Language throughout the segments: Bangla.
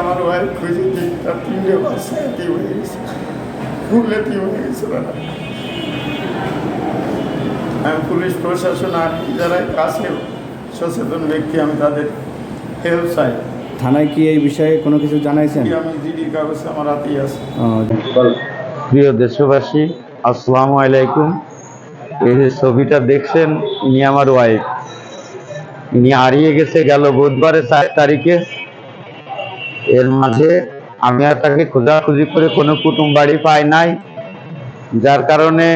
আমার ওয়াইফ খুঁজে দিই তার তিনটে বাচ্চা এটি হয়ে গেছে। ফুলে কি হয়ে গেছে তারা আমি পুলিশ প্রশাসন আর যারাই কাছে সচেতন ব্যক্তি আমি তাদের হেল্প চাই। থানায় কি এই বিষয়ে কোনো কিছু জানাইছেন? আমি জিডির কাগজ আমার হাতেই আছে। প্রিয় দেশবাসী আসসালামু আলাইকুম। এই যে ছবিটা দেখছেন ইনি আমার ওয়াইফ ইনি হারিয়ে গেছে গেল বুধবারে চার তারিখে। এর মাঝে আমি আর তাকে খোঁজাখুঁজি করে কোনো কুটুম বাড়ি পাই নাই। যার কারণে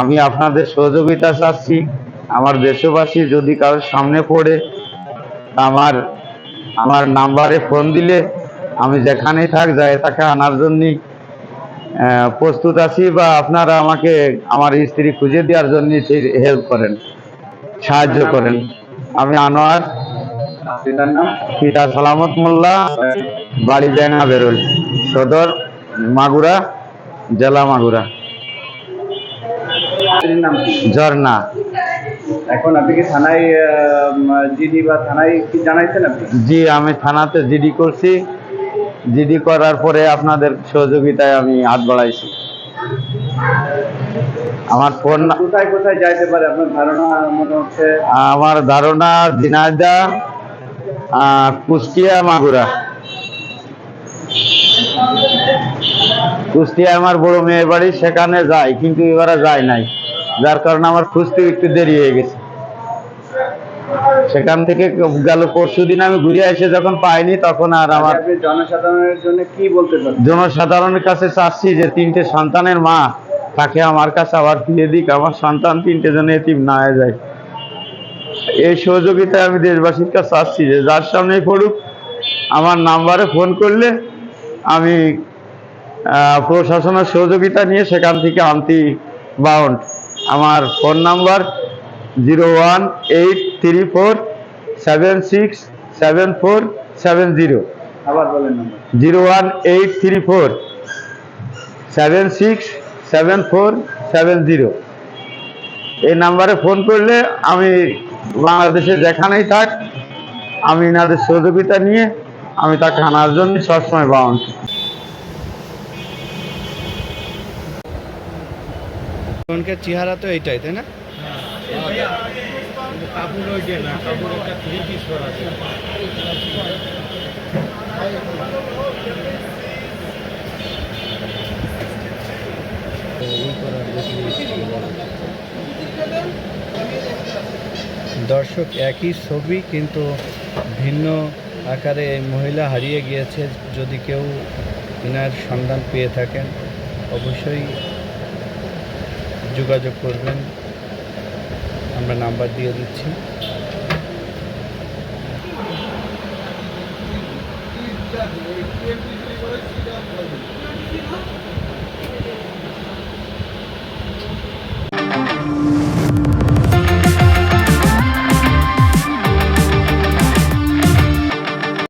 আমি আপনাদের সহযোগিতা চাচ্ছি। আমার দেশবাসী যদি কারোর সামনে পড়ে আমার আমার নাম্বারে ফোন দিলে আমি যেখানেই থাক যাই, তাকে আনার জন্যই প্রস্তুত আছি বা আপনারা আমাকে, আমার স্ত্রী খুঁজে দেওয়ার জন্য হেল্প করেন, সাহায্য করেন। আমি আনোয়ার পিতা সালামত মোল্লা বাড়ি ব্যাঙা বেরোল সদর মাগুরা জেলা মাগুরা। ঝর্ণা। এখন আপনি কি থানায় জিডি বা থানায় কি জানাইছেন আপনি? জি আমি থানাতে জিডি করছি। জিডি করার পরে আপনাদের সহযোগিতায় আমি হাত বাড়াইছি। আমার ফোন কোথায় কোথায় যাইতে পারে? আপনার ধারণা মনে হচ্ছে আমার ধারণা ঝিনাইদা আহ, কুষ্টিয়া মাগুরা। কুষ্টিয়া আমার বড় মেয়ের বাড়ি সেখানে যাই কিন্তু এবারে যায় নাই। যার কারণে আমার খুঁজতে একটু দেরি হয়ে গেছে। সেখান থেকে গেল পরশু দিন আমি ঘুরে এসে যখন পাইনি তখন আর আমার জনসাধারণের জন্য কি বলতে জনসাধারণের কাছে চাচ্ছি যে তিনটে সন্তানের মা তাকে আমার কাছে আবার ফিরে দিক। আমার সন্তান তিনটে জন এতিম না হয়ে যায়। এই সহযোগিতায় আমি দেশবাসীর কাছে চাচ্ছি যে যার সামনে পড়ুক আমার নাম্বারে ফোন করলে আমি প্রশাসনের সহযোগিতা নিয়ে সেখান থেকে আনতি বাউন্ড। আমার phone number zero one eight three four seven six seven four seven zero. আবার বলেন zero one eight three four seven six seven four seven zero. এই নাম্বারে ফোন করলে আমি বাংলাদেশে যেখানেই থাক আমি এনাদের সহযোগিতা নিয়ে আমি তাকে আনার জন্য সবসময় বাউন্ড এখনকার চেহারা তো এইটাই তাই না? কাপড় ওই দর্শক একই ছবি, কিন্তু ভিন্ন আকারে মহিলা হারিয়ে গিয়েছে। যদি কেউ ইনার সন্ধান পেয়ে থাকেন, অবশ্যই যোগাযোগ করবেন। আমরা নাম্বার দিয়ে দিচ্ছি।